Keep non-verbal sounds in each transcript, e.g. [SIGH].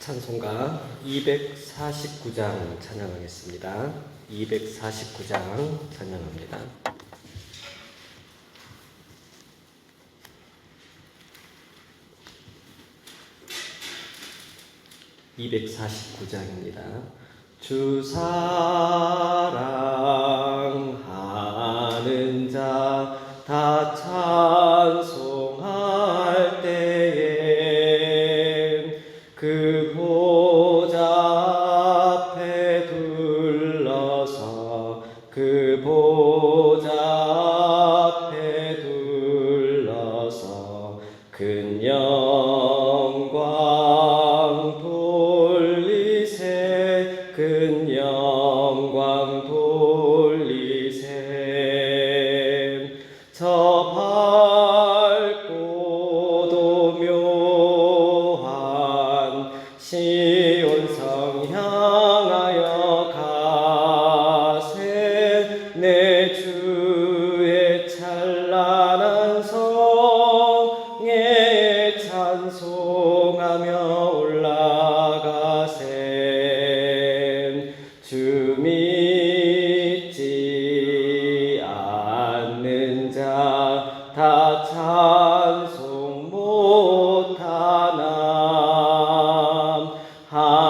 찬송가 249장 찬양하겠습니다. 249장 찬양합니다. (249장입니다) 주 사랑 하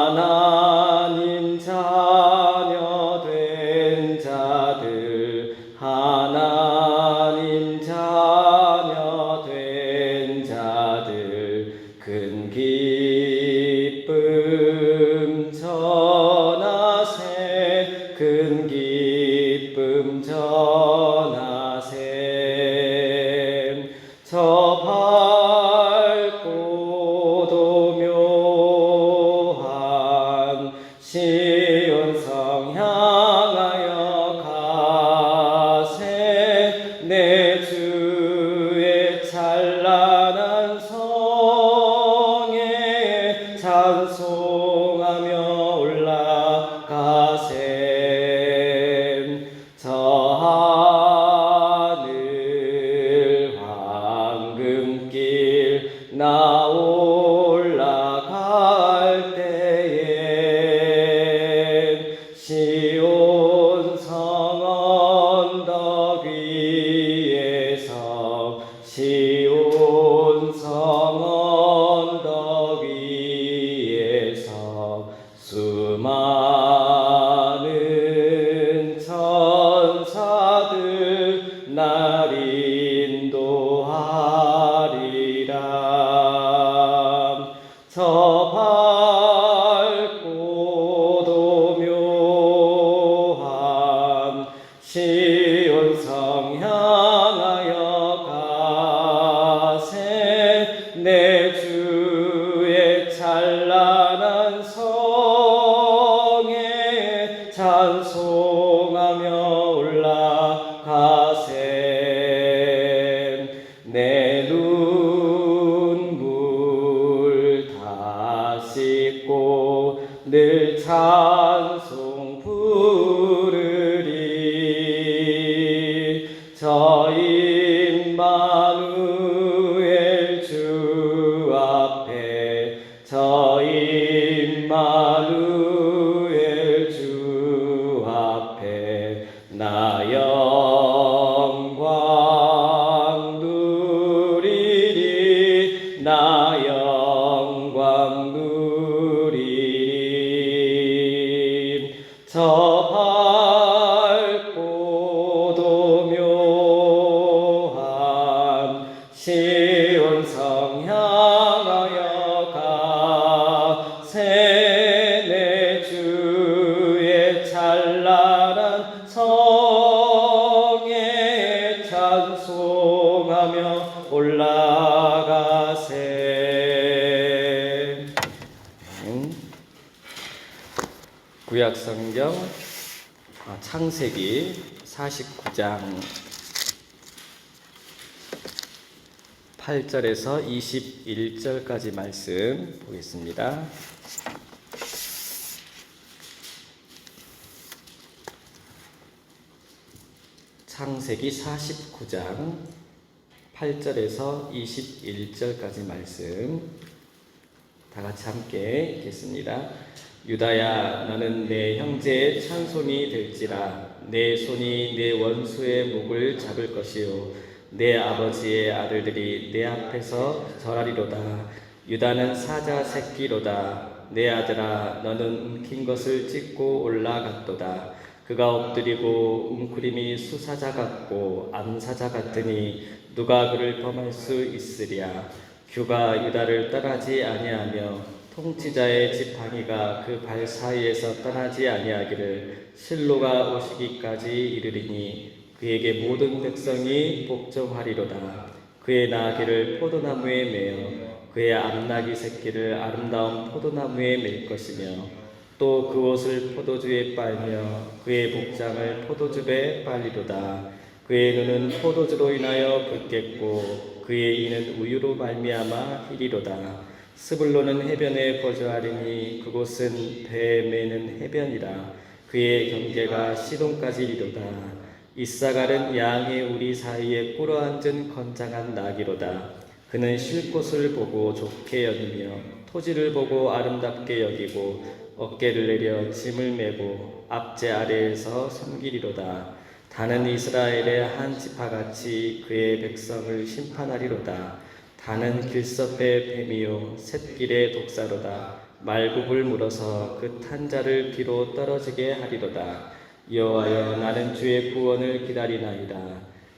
세원상 향. 창세기 49장 8절에서 21절까지 말씀 보겠습니다. 창세기 49장 8절에서 21절까지 말씀 다 같이 함께 읽겠습니다. 유다야 너는 내 형제의 찬송이 될지라. 내 손이 내 원수의 목을 잡을 것이요. 내 아버지의 아들들이 내 앞에서 절하리로다. 유다는 사자 새끼로다. 내 아들아 너는 움킨 것을 찢고 올라갔도다. 그가 엎드리고 웅크림이 수사자 같고 암사자 같으니 누가 그를 범할 수 있으랴? 규가 유다를 떠나지 아니하며 통치자의 지팡이가 그 발 사이에서 떠나지 아니하기를 실로가 오시기까지 이르리니 그에게 모든 백성이 복종하리로다. 그의 나귀를 포도나무에 매어 그의 암나귀 새끼를 아름다운 포도나무에 맬 것이며 또 그 옷을 포도주에 빨며 그의 복장을 포도즙에 빨리로다. 그의 눈은 포도주로 인하여 붉겠고 그의 이는 우유로 말미암아 희리로다 스불로는 해변에 거주하리니 그곳은 배 매는 해변이라 그의 경계가 시동까지 이르도다. 이사갈은 양의 우리 사이에 꿇어앉은 건장한 나귀로다. 그는 쉴 곳을 보고 좋게 여기며 토지를 보고 아름답게 여기고 어깨를 내려 짐을 메고 앞제 아래에서 섬기리로다. 다는 이스라엘의 한 지파같이 그의 백성을 심판하리로다 다는 길섭의 뱀이요 샛길의 독사로다. 말굽을 물어서 그 탄자를 뒤로 떨어지게 하리로다. 여호와여 나는 주의 구원을 기다리나이다.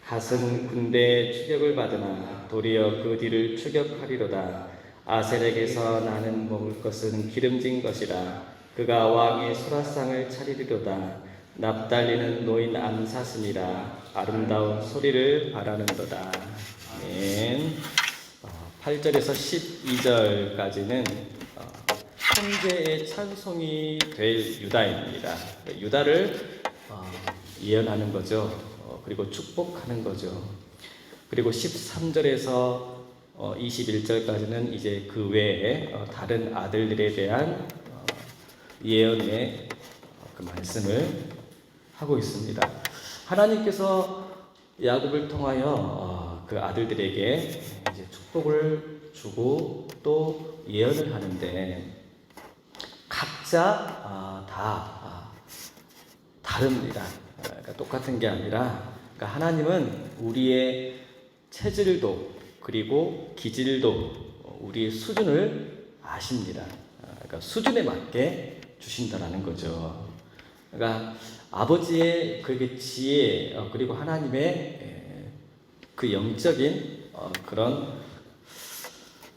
핫은 군대의 추격을 받으나 도리어 그 뒤를 추격하리로다. 아셀에게서 나는 먹을 것은 기름진 것이라. 그가 왕의 수라상을 차리리로다. 납달리는 노인 암사슴이라. 아름다운 소리를 바라는도다. 아멘 8절에서 12절까지는 어, 형제의 찬송이 될 유다입니다. 유다를 어, 예언하는 거죠. 어, 그리고 축복하는 거죠. 그리고 13절에서 21절까지는 이제 그 외에 다른 아들들에 대한 예언의 그 말씀을 하고 있습니다. 하나님께서 야곱을 통하여 그 아들들에게 이제 축복을 주고 또 예언을 하는데 각자 아, 다 아, 다릅니다. 그러니까 똑같은 게 아니라 그러니까 하나님은 우리의 체질도 그리고 기질도 우리의 수준을 아십니다. 그러니까 수준에 맞게 주신다라는 거죠. 그러니까 아버지의 그게 지혜 어, 그리고 하나님의 그 영적인 어, 그런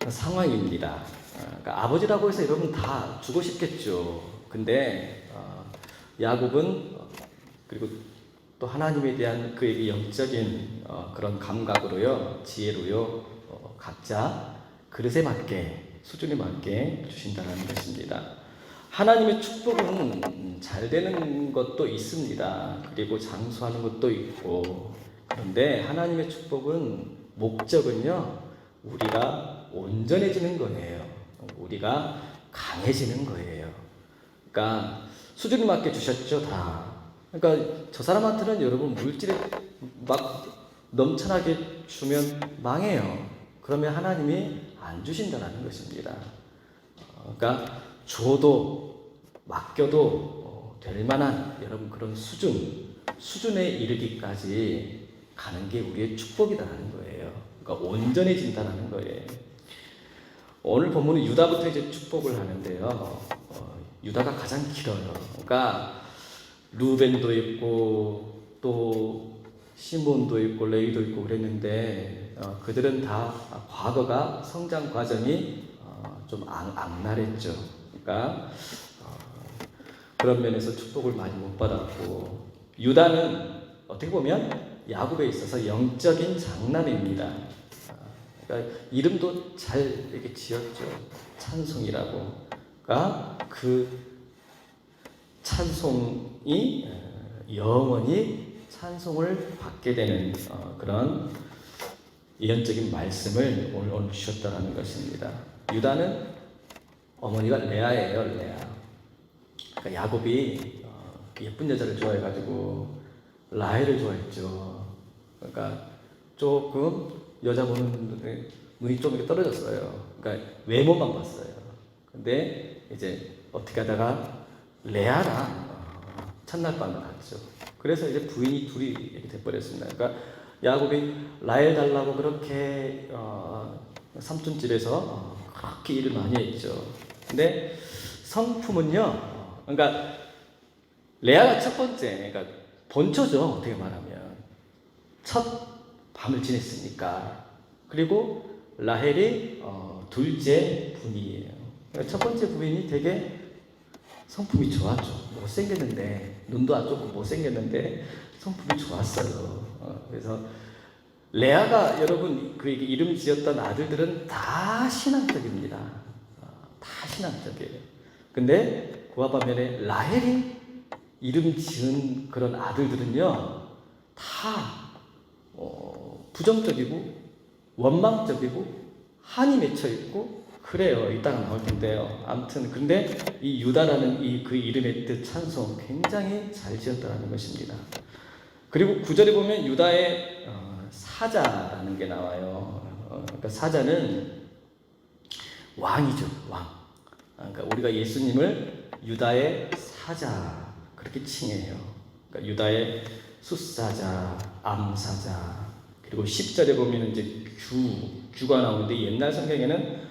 상황입니다. 어, 그러니까 아버지라고 해서 여러분 다 주고 싶겠죠. 근데 야곱은 그리고 또 하나님에 대한 그에게 영적인 그런 감각으로요, 지혜로요, 각자 그릇에 맞게 수준에 맞게 주신다는 것입니다. 하나님의 축복은 잘 되는 것도 있습니다. 그리고 장수하는 것도 있고 그런데 하나님의 축복은 목적은요 우리가 온전해지는 거예요. 우리가 강해지는 거예요. 그러니까 수준에 맞게 주셨죠 다. 그러니까 저 사람한테는 여러분 물질에 막 넘쳐나게 주면 망해요. 그러면 하나님이 안 주신다는 것입니다. 그러니까 줘도 맡겨도 될 만한 여러분 그런 수준, 수준에 이르기까지 가는 게 우리의 축복이다라는 거예요. 그러니까 온전해진다는 거예요. 오늘 본문은 유다부터 이제 축복을 하는데요. 어, 유다가 가장 길어요. 그러니까 루벤도 있고 또 시몬도 있고 레이도 있고 그랬는데 어, 그들은 다 과거가 성장 과정이 어, 좀 악, 악랄했죠. 그러니까 어, 그런 면에서 축복을 많이 못 받았고 유다는 어떻게 보면 야곱에 있어서 영적인 장남입니다. 그러니까 이름도 잘 이렇게 지었죠. 찬송이라고. 그러니까 그 찬송이 영원히 찬송을 받게 되는 어, 그런 예언적인 말씀을 오늘, 오늘 주셨다는 것입니다. 유다는 어머니가 레아예요, 레아. 그러니까 야곱이 어, 예쁜 여자를 좋아해가지고 라헬을 좋아했죠. 그러니까 조금 여자 보는 눈이 좀 이렇게 떨어졌어요. 그러니까 외모만 봤어요. 근데 이제 어떻게 하다가 레아랑 어, 첫날 밤을 갔죠. 그래서 이제 부인이 둘이 이렇게 돼버렸습니다. 그러니까 야곱이 라헬 달라고 그렇게 어, 삼촌 집에서 어, 그렇게 일을 많이 했죠. 근데 성품은요. 어, 그러니까 레아가 첫 번째, 그러니까 본초죠. 어떻게 말하면 첫 밤을 지냈으니까. 그리고 라헬이 어, 둘째 분이에요. 그러니까 첫 번째 부인이 되게 성품이 좋았죠. 못생겼는데 눈도 안 좋고 못생겼는데 성품이 좋았어요. 어, 그래서 레아가 여러분 그에게 이름 지었던 아들들은 다 신앙적입니다. 어, 다 신앙적이에요. 근데 그와 반면에 라헬이 이름 지은 그런 아들들은요 다 어, 부정적이고 원망적이고 한이 맺혀 있고 그래요. 이따가 나올 텐데요. 아무튼 근데 이 유다라는 이 그 이름의 뜻 찬송 굉장히 잘 지었다는 것입니다. 그리고 구절에 보면 유다의 어, 사자라는 게 나와요. 어, 그러니까 사자는 왕이죠, 왕. 아, 그러니까 우리가 예수님을 유다의 사자 그렇게 칭해요. 그러니까 유다의 숫사자, 암사자, 그리고 10절에 보면 이제 주, 주가 나오는데 옛날 성경에는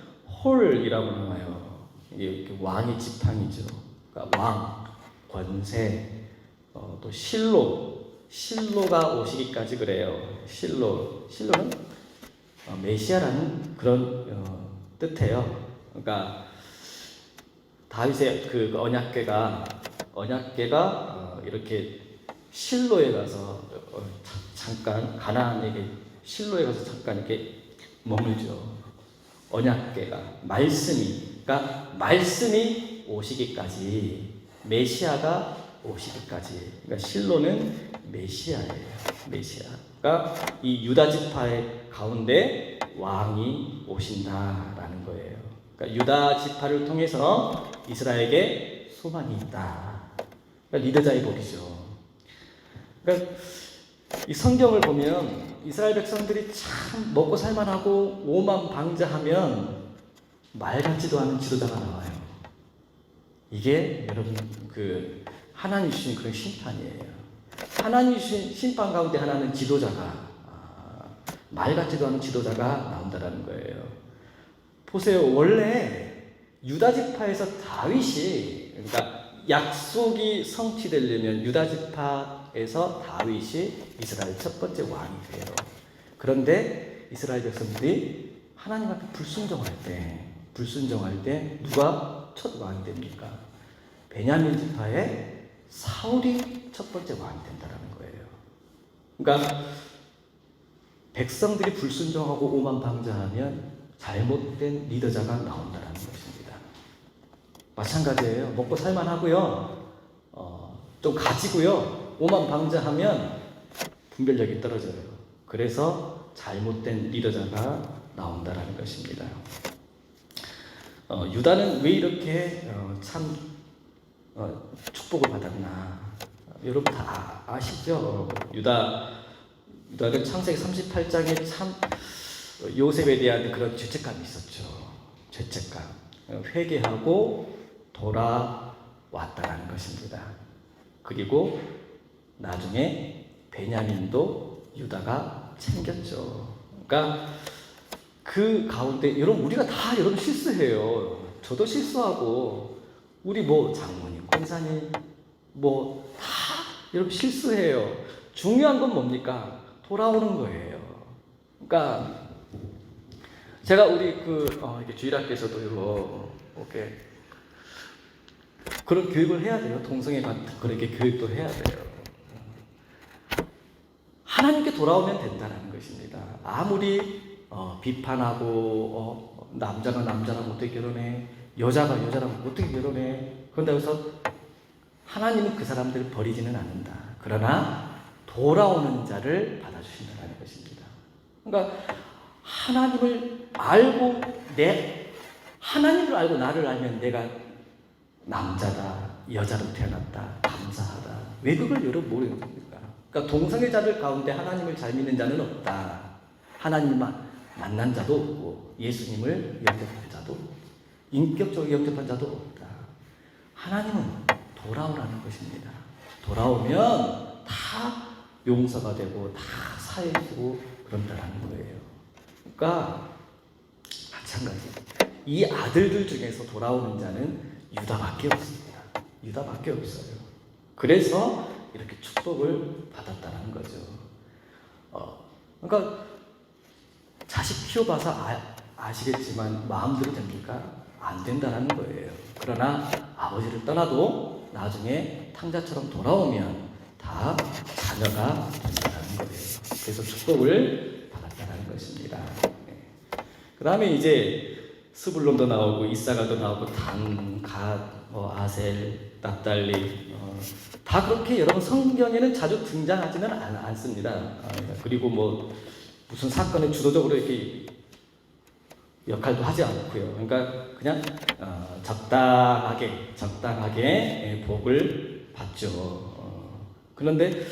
홀이라고 나와요. 이게 왕의 지팡이죠. 그러니까 왕, 권세, 어, 또 실로, 실로가 오시기까지 그래요. 실로, 실로는 어, 메시아라는 그런 어, 뜻이에요. 그러니까 다윗의 그 언약궤가 언약궤가 어, 이렇게 실로에 가서 어, 자- 잠깐 가나안에게 실로에 가서 잠깐 이렇게 머물죠. 언약궤가 말씀이 그러니까 말씀이 오시기까지 메시아가 오시기까지 그러니까 실로는 메시아예요. 메시아. 그러니까 이 유다 지파의 가운데 왕이 오신다라는 거예요. 그러니까 유다 지파를 통해서 이스라엘에게 소망이 있다. 그러니까 리더자의 복이죠. 그러니까 이 성경을 보면 이스라엘 백성들이 참 먹고 살만하고 오만 방자하면 말 같지도 않은 지도자가 나와요. 이게 여러분 그 하나님 주신 그런 심판이에요. 하나님 주신 심판 가운데 하나는 지도자가 아, 말 같지도 않은 지도자가 나온다라는 거예요. 보세요. 원래 유다 지파에서 다윗이 그러니까 약속이 성취되려면 유다 지파 에서 다윗이 이스라엘 첫 번째 왕이 돼요. 그런데 이스라엘 백성들이 하나님 앞에 불순종할 때 불순종할 때 누가 첫 왕이 됩니까? 베냐민 지파의 사울이 첫 번째 왕이 된다라는 거예요. 그러니까 백성들이 불순종하고 오만 방자하면 잘못된 리더자가 나온다라는 것입니다. 마찬가지예요. 먹고 살만하고요. 어, 좀 가지고요. 오만 방자하면 분별력이 떨어져요. 그래서 잘못된 리더자가 나온다라는 것입니다. 어, 유다는 왜 이렇게 어, 참 어, 축복을 받았나? 여러분 다 아- 아시죠? 유다 유다는 창세기 38장에 참 요셉에 대한 그런 죄책감이 있었죠. 죄책감. 어, 회개하고 돌아왔다라는 것입니다. 그리고 나중에 베냐민도 유다가 챙겼죠. 그러니까 그 가운데 여러분 우리가 다 여러분 실수해요. 저도 실수하고 우리 뭐 장모님, 권사님 뭐 다 여러분 실수해요. 중요한 건 뭡니까? 돌아오는 거예요. 그러니까 제가 우리 그 어, 주일학교에서도 이거 이렇게 그런 교육을 해야 돼요. 동성애 같은 그렇게 교육도 해야 돼요. 하나님께 돌아오면 된다는 것입니다. 아무리 어, 비판하고 어, 남자가 남자랑 어떻게 결혼해, 여자가 여자랑 어떻게 결혼해, 그런다고 해서 하나님은 그 사람들을 버리지는 않는다. 그러나 돌아오는 자를 받아주신다는 것입니다. 그러니까 하나님을 알고 내 하나님을 알고 나를 알면 내가 남자다, 여자로 태어났다, 감사하다. 왜 그걸 여러분 모르는 겁니까? 그러니까 동성애자들 가운데 하나님을 잘 믿는 자는 없다. 하나님만 만난 자도 없고 예수님을 영접할 자도. 인격적으로 영접한 자도 없다. 하나님은 돌아오라는 것입니다. 돌아오면 다 용서가 되고 다 사해지고 그런다라는 거예요. 그러니까 마찬가지. 이 아들들 중에서 돌아오는 자는 유다밖에 없습니다. 유다밖에 없어요. 그래서 이렇게 축복을 받았다는 거죠. 어, 그러니까 자식 키워봐서 아, 아시겠지만 마음대로 됩니까? 안 된다는 거예요. 그러나 아버지를 떠나도 나중에 탕자처럼 돌아오면 다 자녀가 된다는 거예요. 그래서 축복을 받았다는 것입니다. 그 다음에 이제 스불론도 나오고 이사가도 나오고 단, 갓, 뭐 아셀, 납달리 어, 다 그렇게 여러분 성경에는 자주 등장하지는 않, 않습니다. 아, 그리고 뭐 무슨 사건에 주도적으로 이렇게 역할도 하지 않고요. 그러니까 그냥 어, 적당하게 적당하게 예, 복을 받죠. 어, 그런데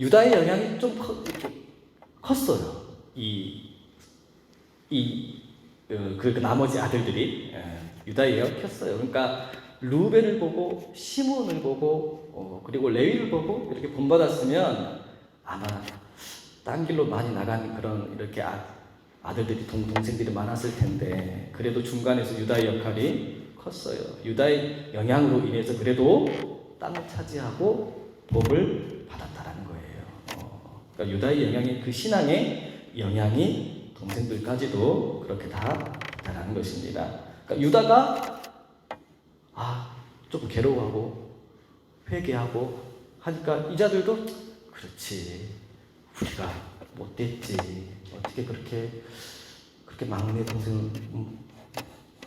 유다의 영향이 좀 커, 컸어요. 이 이, 어, 그, 그 나머지 아들들이 예, 유다에 엮였어요. 그러니까 루벤을 보고 시몬을 보고 어, 그리고 레위를 보고 이렇게 본받았으면 아마 딴 길로 많이 나간 그런 이렇게 아, 아들들이 동, 동생들이 많았을 텐데 그래도 중간에서 유다의 역할이 컸어요. 유다의 영향으로 인해서 그래도 땅을 차지하고 복을 받았다라는 거예요. 어, 그러니까 유다의 영향이 그 신앙의 영향이 동생들까지도 그렇게 다 있다라는 것입니다. 그러니까 유다가 아, 좀 괴로워하고 회개하고 하니까 이자들도 그렇지. 우리가 못됐지. 어떻게 그렇게 그렇게 막내 동생을 음,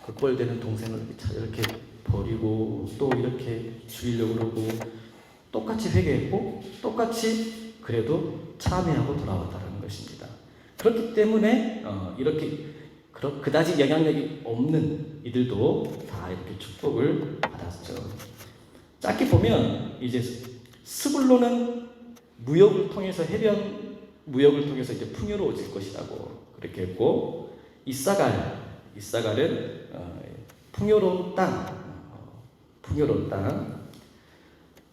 극벌되는 동생을 이렇게 버리고 또 이렇게 죽이려고 그러고 똑같이 회개했고 똑같이 그래도 참여하고 돌아왔다는 것입니다. 그렇기 때문에 어, 이렇게 그다지 영향력이 없는 이들도 다 이렇게 축복을 받았죠. 짧게 보면 이제 스불로는 무역을 통해서 해변 무역을 통해서 이제 풍요로워질 것이라고 그렇게 했고 이사갈 이사갈은 어, 풍요로운 땅 어, 풍요로운 땅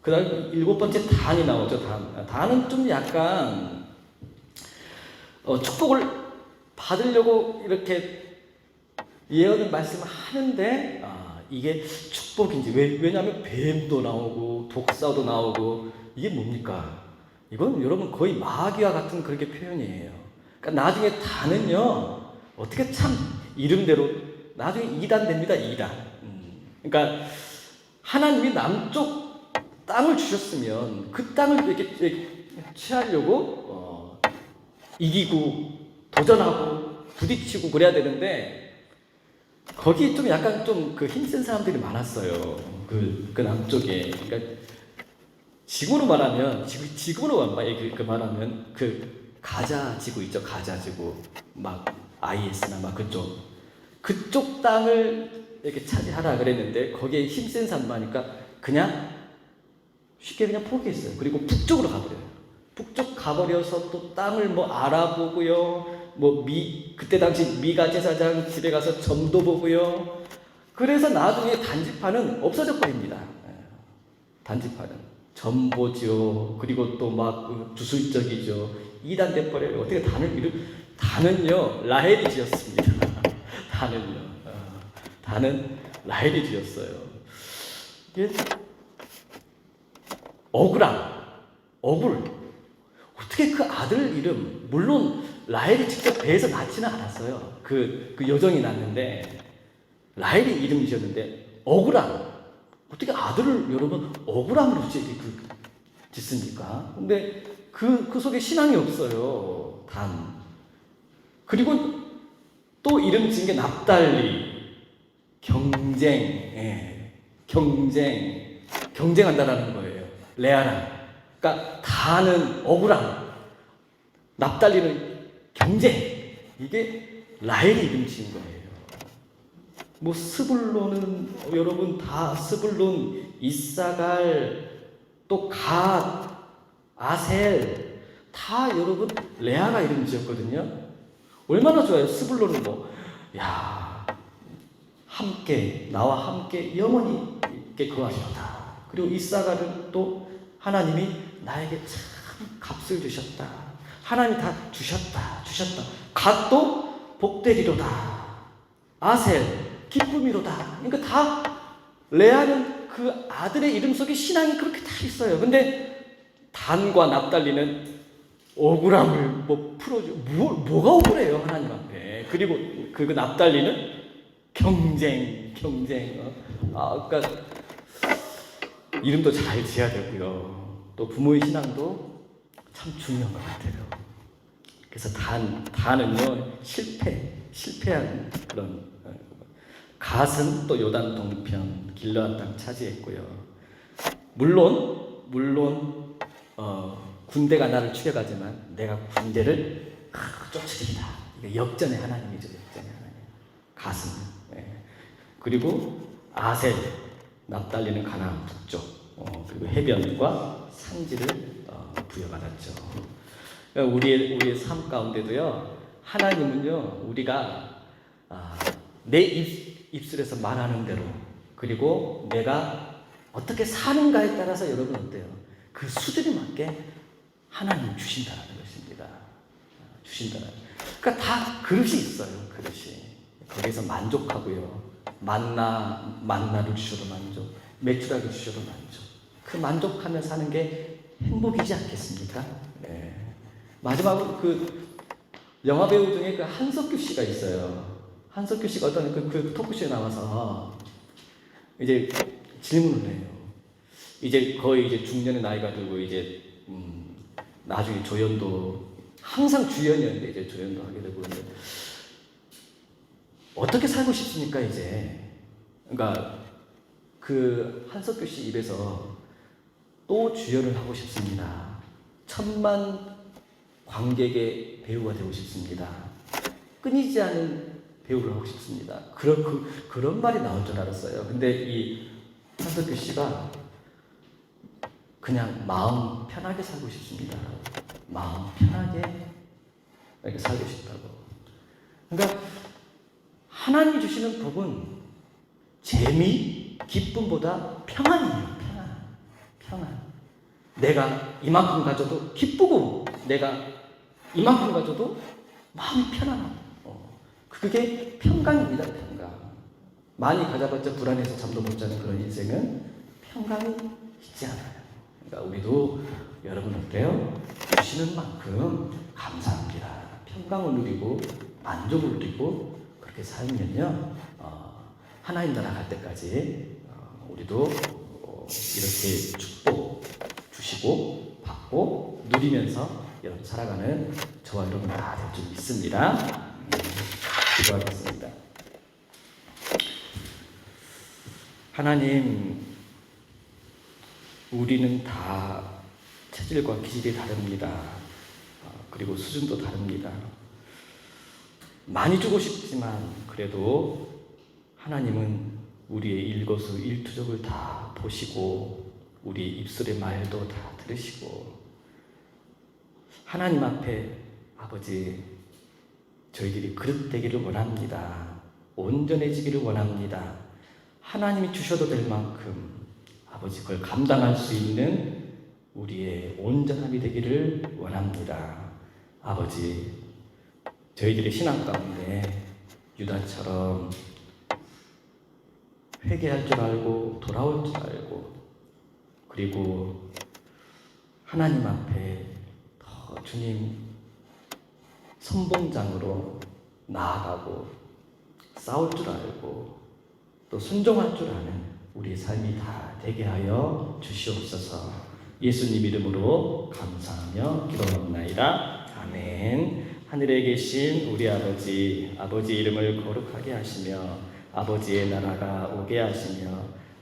그다음 일곱 번째 단이 나오죠 단 단은 좀 약간 어, 축복을 받으려고 이렇게 예언을 말씀하는데 아, 이게 축복인지 왜, 왜냐하면 뱀도 나오고 독사도 나오고 이게 뭡니까? 이건 여러분 거의 마귀와 같은 그렇게 표현이에요. 그러니까 나중에 단은요 어떻게 참 이름대로 나중에 이단 됩니다 이단. 음, 그러니까 하나님이 남쪽 땅을 주셨으면 그 땅을 이렇게, 이렇게 취하려고 어, 이기고 도전하고 부딪히고 그래야 되는데 거기 좀 약간 좀 그 힘센 사람들이 많았어요. 그, 그 남쪽에. 그러니까 지구로 말하면 지구 지구로 말- 그, 그 말하면 그 가자 지구 있죠 가자 지구 막 IS나 막 그쪽 그쪽 땅을 이렇게 차지하라 그랬는데 거기에 힘센 사람 많으니까 그냥 쉽게 그냥 포기했어요. 그리고 북쪽으로 가버려요. 북쪽 가버려서 또 땅을 뭐 알아보고요. 뭐 미 그때 당시 미가 제사장 집에 가서 점도 보고요. 그래서 나중에 단지파는 없어져 버립니다. 예. 단지파는 전보죠. 그리고 또 막 주술적이죠. 이단 돼버려요. 어떻게 단을 이루? 단은요 라헬이 지었습니다. [LAUGHS] 단은요. 어, 단은 라헬이 지었어요. 이게 억울함, 억울. 어떻게 그 아들 이름, 물론 라헬이 직접 배에서 낳지는 않았어요. 그, 그 여정이 낳는데, 라헬이 이름이 지었는데, 억울함. 어떻게 아들을 여러분 억울함으로 짓, 그, 짓습니까? 근데 그, 그 속에 신앙이 없어요. 단. 그리고 또 이름 지은 게 납달리. 경쟁, 예. 경쟁. 경쟁한다라는 거예요. 레아랑. 그러니까 다는 억울함, 납달리는 경쟁. 이게 라헬이 이름 지은 거예요. 뭐 스불론은 어, 여러분 다 스불론, 이사갈, 또 갓, 아셀 다 여러분 레아가 이름 지었거든요. 얼마나 좋아요. 스불론은 뭐, 야 함께 나와 함께 영원히 있게 거하리로다. 그리고 이사가를 또 하나님이 나에게 참 값을 주셨다. 하나님 다 주셨다. 주셨다. 갓도 복되리로다. 아셀 기쁨이로다. 그러니까 다 레아는 그 아들의 이름 속에 신앙이 그렇게 다 있어요. 근데 단과 납달리는 억울함을 뭐 풀어줘. 뭐, 뭐가 억울해요 하나님 앞에. 그리고 그, 그 납달리는 경쟁, 경쟁. 어? 아, 그러니까 이름도 잘 지어야 되고요. 또 부모의 신앙도 참 중요한 것 같아요. 그래서 단, 단은요 실패, 실패한 그런 어, 갓은 또 요단 동편 길러앗 땅 차지했고요. 물론 물론 어, 군대가 나를 추격하지만 내가 군대를 아, 쫓으리다. 역전의 하나님이죠, 역전의 하나님. 갓은. 예. 그리고 아셀 납달리는 가나안 북쪽 어, 그리고 해변과 산지를 어, 부여받았죠. 그러니까 우리의 우리의 삶 가운데도요 하나님은요 우리가 아, 내 입, 입술에서 말하는 대로 그리고 내가 어떻게 사는가에 따라서 여러분 어때요? 그 수준에 맞게 하나님 주신다는 것입니다. 아, 주신다는. 그러니까 다 그릇이 있어요. 그릇이 거기서 만족하고요. 만나 만나를 주셔도 만족, 매출하게 주셔도 만족. 그 만족하며 사는 게 행복이지 않겠습니까? 네. 마지막으로 그 영화 배우 중에 그 한석규 씨가 있어요. 한석규 씨가 어떤 그, 그 토크쇼에 나와서 이제 질문을 해요. 이제 거의 이제 중년의 나이가 들고 이제 음, 나중에 조연도 항상 주연이었는데 이제 조연도 하게 되고 근데 어떻게 살고 싶습니까 이제? 그러니까 그 한석규 씨 입에서 또 주연을 하고 싶습니다. 천만 관객의 배우가 되고 싶습니다. 끊이지 않은 배우를 하고 싶습니다. 그런 그, 그런 말이 나올 줄 알았어요. 근데 이 한석규 씨가 그냥 마음 편하게 살고 싶습니다. 마음 편하게 이렇게 살고 싶다고. 그러니까 하나님이 주시는 복은 재미, 기쁨보다 평안이에요. 평안, 평안. 내가 이만큼 가져도 기쁘고 내가 이만큼 가져도 마음이 편안하고 어, 그게 평강입니다. 평강. 많이 가져봤자 불안해서 잠도 못 자는 그런 인생은 평강이 있지 않아요. 그러니까 우리도 여러분 어때요? 주시는 만큼 감사합니다. 평강을 누리고 만족을 누리고 그렇게 살면요 어, 하나님 나라 갈 때까지 어, 우리도 어, 이렇게 축복 주시고 받고 누리면서 여러분 살아가는 저와 여러분 다 될 줄 믿습니다. 음, 기도하겠습니다. 하나님, 우리는 다 체질과 기질이 다릅니다. 어, 그리고 수준도 다릅니다. 많이 주고 싶지만 그래도 하나님은 우리의 일거수 일투족을 다 보시고 우리 입술의 말도 다 들으시고 하나님 앞에 아버지 저희들이 그릇 되기를 원합니다. 온전해지기를 원합니다. 하나님이 주셔도 될 만큼 아버지 그걸 감당할 수 있는 우리의 온전함이 되기를 원합니다. 아버지 저희들의 신앙 가운데 유다처럼 회개할 줄 알고 돌아올 줄 알고 그리고 하나님 앞에 더 주님 선봉장으로 나아가고 싸울 줄 알고 또 순종할 줄 아는 우리 삶이 다 되게 하여 주시옵소서. 예수님 이름으로 감사하며 기도합나이다. 아멘. 하늘에 계신 우리 아버지 아버지 이름을 거룩하게 하시며 아버지의 나라가 오게 하시며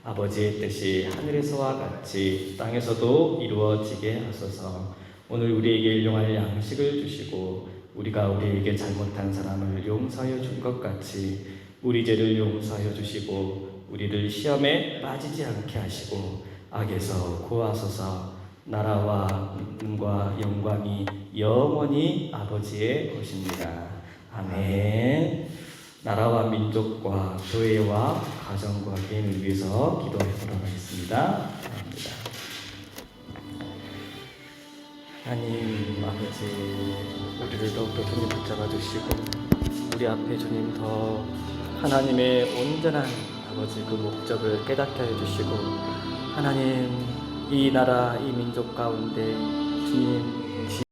아버지의 뜻이 하늘에서와 같이 땅에서도 이루어지게 하소서. 오늘 우리에게 일용할 양식을 주시고 우리가 우리에게 잘못한 사람을 용서하여 준 것 같이 우리 죄를 용서하여 주시고 우리를 시험에 빠지지 않게 하시고 악에서 구하소서. 나라와 믿음과 영광이 영원히 아버지의 것입니다. 아멘. 나라와 민족과 교회와 가정과 개인을 위해서 기도해 보도록 하겠습니다. 하나님 아버지 우리를 더욱더 주님 붙잡아 주시고 우리 앞에 주님 더 하나님의 온전한 아버지 그 목적을 깨닫게 해 주시고 하나님 이 나라 이 민족 가운데 주님